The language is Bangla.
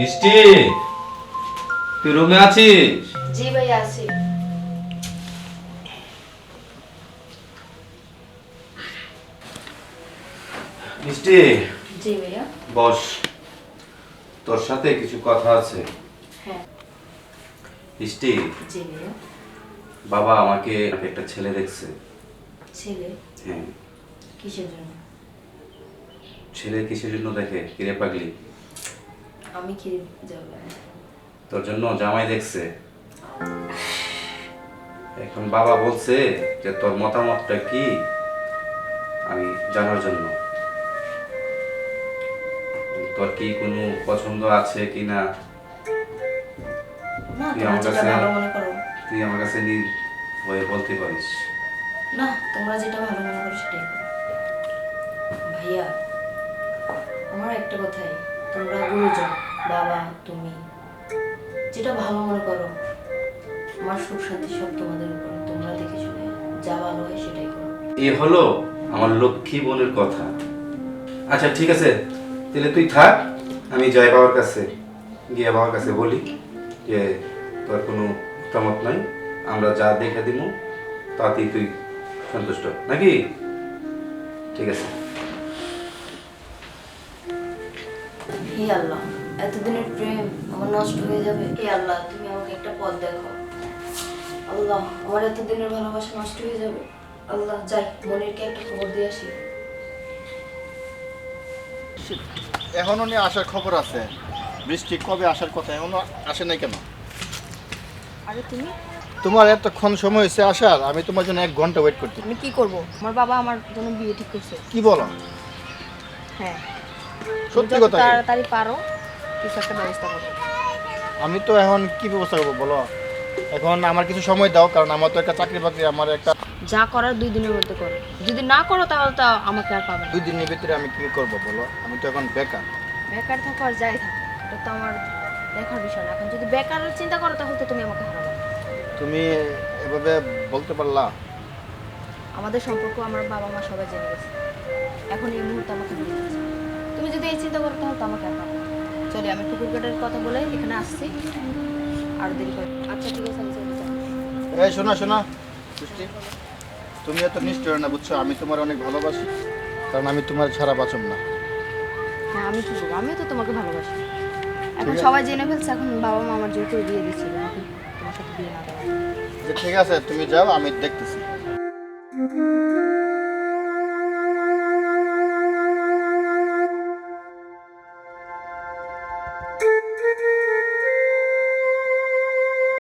বৃষ্টি তুই রুমে আছিস? জি ভাইয়া আছি। বৃষ্টি জি ভাইয়া। বস তোর সাথে কিছু কথা আছে। হ্যাঁ। বৃষ্টি জি ভাইয়া। বাবা আমাকে একটা ছেলে দেখছে। ছেলে? হ্যাঁ। কিসের জন্য? ছেলে কিসের জন্য দেখে? কিরে পাগলি? আমি কি যাব? তোর জন্য জামাই দেখছে। এখন বাবা বলছে যে তোর মতামতটা কি আমি জানার জন্য। তোর কি কোনো পছন্দ আছে কি না? তুই আমার কাছে- তুই আমার কাছে নির হয়ে বলতে পারিস। না তোমরা যেটা ভালো মনে করো সেটাই ভাইয়া আমার একটা কথাই। তোমরা গুরুজন, বাবা, তুমি। যেটা ভালো মনে করো, আমার সুখ শান্তি সব তোমাদের উপর, তোমরা দেখে শুনে যা ভালো হয় সেটাই করো। এ হলো আমার লক্ষ্মী বোনের কথা। আচ্ছা ঠিক আছে, তাহলে তুই থাক, আমি যাই বাবার কাছে, গিয়ে বাবার কাছে বলি যে, তোর কোনো মতামত নাই, আমরা যা দেখে দিব তাতেই তুই সন্তুষ্ট, নাকি? ঠিক আছে। হে আল্লাহ এতদিনের প্রেম আমার নষ্ট হয়ে যাবে? হে আল্লাহ তুমি আমাকে একটা পথ দেখো আল্লাহ আমার এতদিনের ভালোবাসা নষ্ট হয়ে যাবে? আল্লাহ যাই মনিরকে একটা খবর দিয়ে আসি। এখনও নিয়ে আসার খবর আছে। বৃষ্টি কবে আসার কথা এখনও আসে নাই কেন? আরে তুমি? তোমার এতক্ষণ সময় হয়েছে আসার আমি তোমার জন্য এক ঘণ্টা ওয়েট করতে আমি কি করব? আমার বাবা আমার জন্য বিয়ে ঠিক করছে। কি বলো? হ্যাঁ। সত্যি কথা তাড়াতাড়ি পারো কিছু একটা ব্যবস্থা করো। আমি তো এখন কি ব্যবস্থা করব বলো? এখন আমার কিছু সময় দাও কারণ আমার তো একটা চাকরি বাকরি আমার একটা যা করার দুই দিনের মধ্যে করো। যদি না করো তাহলে তো আমাকে আর পাবে না। দুই দিনের ভিতরে আমি কি করব বলো? আমি তো এখন বেকার। বেকার থাকো আর যাই থাকো। এটা তো আমার দেখার বিষয় না। এখন যদি বেকারের চিন্তা করো তাহলে তো তুমি আমাকে হারাবে। তুমি এভাবে বলতে পারলা? আমাদের সম্পর্ক আমার বাবা মা সবাই জেনে গেছে। এখন এই মুহূর্তে আমাকে বিয়ে দিচ্ছে তুমি যদি এই চিন্তা করো তাহলে তো আমাকে না। চলি আমি পুকুর কাটার কথা বলে এখানে আসছি। আর দেরি করে। আচ্ছা ঠিক আছে আমি চলে যাই এই শোনা শোনা। বৃষ্টি তুমি এত নিশ্চয় না বুঝছ? আমি তোমার অনেক ভালোবাসি কারণ আমি তোমার ছাড়া বাঁচব না। হ্যাঁ আমি কি করব? আমিও তো তোমাকে ভালোবাসি। এখন সবাই জেনে ফেলছে এখন বাবা মা আমার জোর করে বিয়ে দিচ্ছিল তোমার সাথে বিয়ে না যে ঠিক আছে তুমি যাও আমি দেখতেছি।